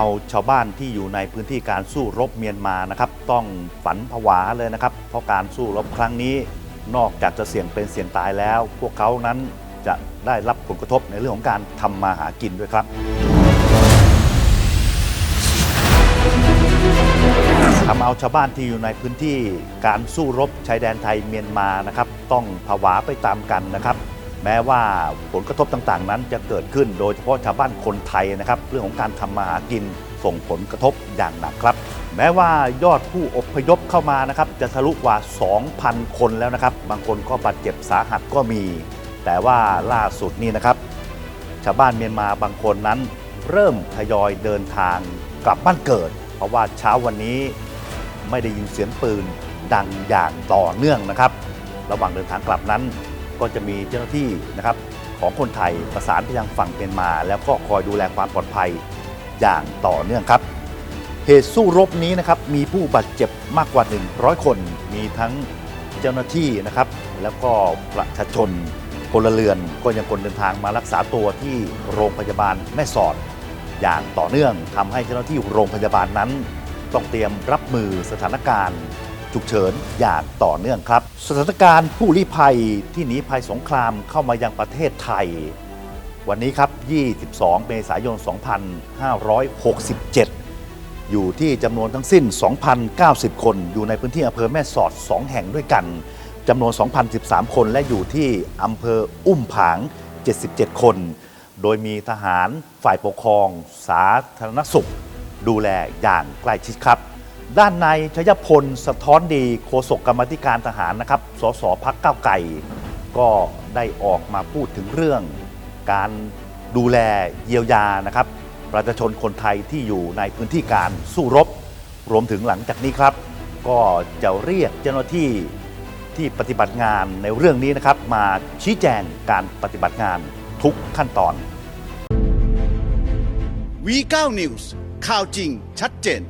เอาชาวบ้านที่อยู่ในพื้นที่การสู้รบเมียนมานะครับ ต้องฝันผวาเลยนะครับ เพราะการสู้รบครั้งนี้ นอกจากจะเสี่ยงเป็นเสี่ยงตายแล้ว พวกเขานั้นจะได้รับผลกระทบในเรื่องของการทำมาหากินด้วยครับทำเอาชาวบ้านที่อยู่ในพื้นที่การสู้รบชายแดนไทยเมียนมานะครับ ต้องผวาไปตามกันนะครับ แม้ว่าผลกระทบต่างๆ นั้นจะเกิดขึ้นโดยเฉพาะชาวบ้านคนไทยนะครับ เรื่องของการทำมาหากินส่งผลกระทบอย่างหนักครับ แม้ว่ายอดผู้อพยพเข้ามานะครับจะทะลุกว่า 2,000 คนแล้วนะครับ บางคนก็บาดเจ็บสาหัสก็มี แต่ว่าล่าสุดนี่นะครับ ชาวบ้านเมียนมาบางคนนั้น เริ่มทยอยเดินทางกลับบ้านเกิด เพราะว่าเช้าวันนี้ไม่ได้ยินเสียงปืนดังอย่างต่อเนื่องนะครับ ระหว่างเดินทางกลับนั้น ก็จะมีเจ้าหน้าที่นะครับของคนไทยประสานไปยังฝั่งเมียนมา แล้วก็คอยดูแลความปลอดภัยอย่างต่อเนื่องครับเหตุสู้รบนี้นะครับมีผู้บาดเจ็บมากกว่า 100 คน มีทั้งเจ้าหน้าที่นะครับ แล้วก็ประชาชนพลเรือนก็ยังคนเดินทางมารักษาตัวที่โรงพยาบาลแม่สอด อย่างต่อเนื่องทำให้เจ้าหน้าที่โรงพยาบาลนั้น ต้องเตรียมรับมือสถานการณ์ ฉุกเฉินอย่างต่อเนื่องครับ สถานการณ์ผู้ลี้ภัยที่หนีภัยสงครามเข้ามายังประเทศไทย วันนี้ครับ 22 เมษายน 2567 อยู่ที่จำนวนทั้งสิ้น 2,090 คน อยู่ในพื้นที่อำเภอแม่สอด 2 แห่งด้วยกันจำนวน 2,013 คนและอยู่ที่อำเภออุ้มผาง 77 คน โดยมีทหารฝ่ายปกครอง สาธารณสุข ดูแลอย่างใกล้ชิดครับ ด้านในชยพลสะท้อนดีโฆษกกรรมธิการทหารนะครับ สสพักก้าวไก่ ก็ได้ออกมาพูดถึงเรื่อง การดูแลเยียวยานะครับ ประชาชนคนไทยที่อยู่ในพื้นที่การสู้รบ รวมถึงหลังจากนี้ครับ ก็จะเรียกเจ้าหน้าที่ที่ปฏิบัติงานในเรื่องนี้นะครับ มาชี้แจงการปฏิบัติงานทุกขั้นตอน V9 News ข่าวจริงชัดเจน